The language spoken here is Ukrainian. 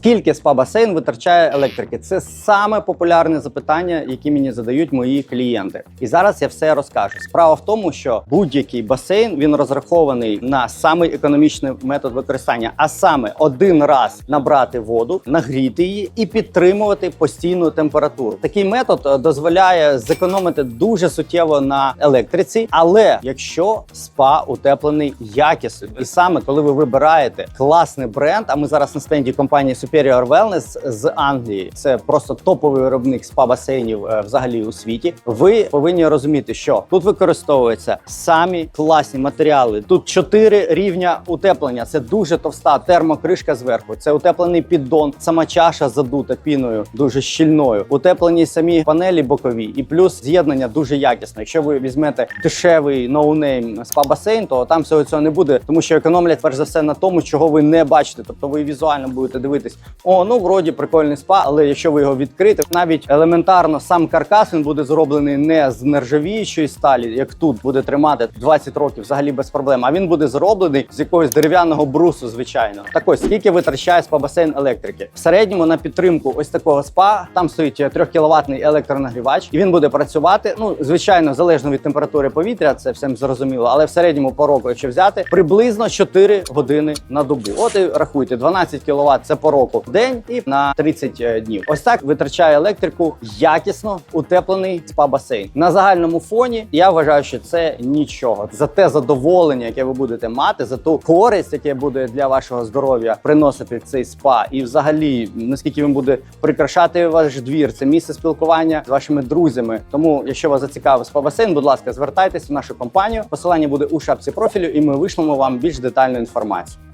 Скільки спа-басейн витрачає електрики? Це саме популярне запитання, які мені задають мої клієнти. І зараз я все розкажу. Справа в тому, що будь-який басейн він розрахований на самий економічний метод використання, а саме один раз набрати воду, нагріти її і підтримувати постійну температуру. Такий метод е, дозволяє зекономити дуже суттєво на електриці, але якщо спа утеплений якісно, і саме коли ви вибираєте класний бренд, а ми зараз на стенді компанії Superior Wellness з Англії, це просто топовий виробник спа басейнів е, взагалі у світі. Ви повинні розуміти, що тут використовуються самі класні матеріали. Тут чотири рівня утеплення. Це дуже товста термокришка зверху. Це утеплений піддон, сама чаша задута піною, дуже щільною. Утеплені самі панелі бокові, і плюс з'єднання дуже якісне. Якщо ви візьмете дешевий ноунейм спа басейн, то там всього цього не буде, тому що економлять перш за все на тому, чого ви не бачите. Тобто ви візуально будете дивитись, о, ну вроді прикольний спа, але якщо ви його відкрите, навіть елементарно сам каркас він буде зроблений не з нержавіючої сталі, як тут буде тримати 20 років, взагалі без проблем. А він буде зроблений з якогось дерев'яного брусу, звичайно. Так ось скільки витрачає спа басейн електрики? В середньому на підтримку ось такого спа там стоїть 3 кіловатний електронагрівач, і він буде працювати. Ну звичайно, залежно від температури повітря, це всім зрозуміло, але в середньому по року, якщо взяти, приблизно 4 години на добу. От і рахуйте, 12 кВт це по року в день і на 30 днів. Ось так витрачає електрику якісно утеплений спа-басейн. На загальному фоні я вважаю, що це нічого. За те задоволення, яке ви будете мати, за ту користь, яке буде для вашого здоров'я приносити цей спа, і взагалі наскільки він буде прикрашати ваш двір, це місце спілкування з вашими друзями. Тому, якщо вас зацікавив спа-басейн, будь ласка, звертайтесь в нашу компанію. Посилання буде у шапці профілю, і ми вишлемо вам більш детальну інформацію.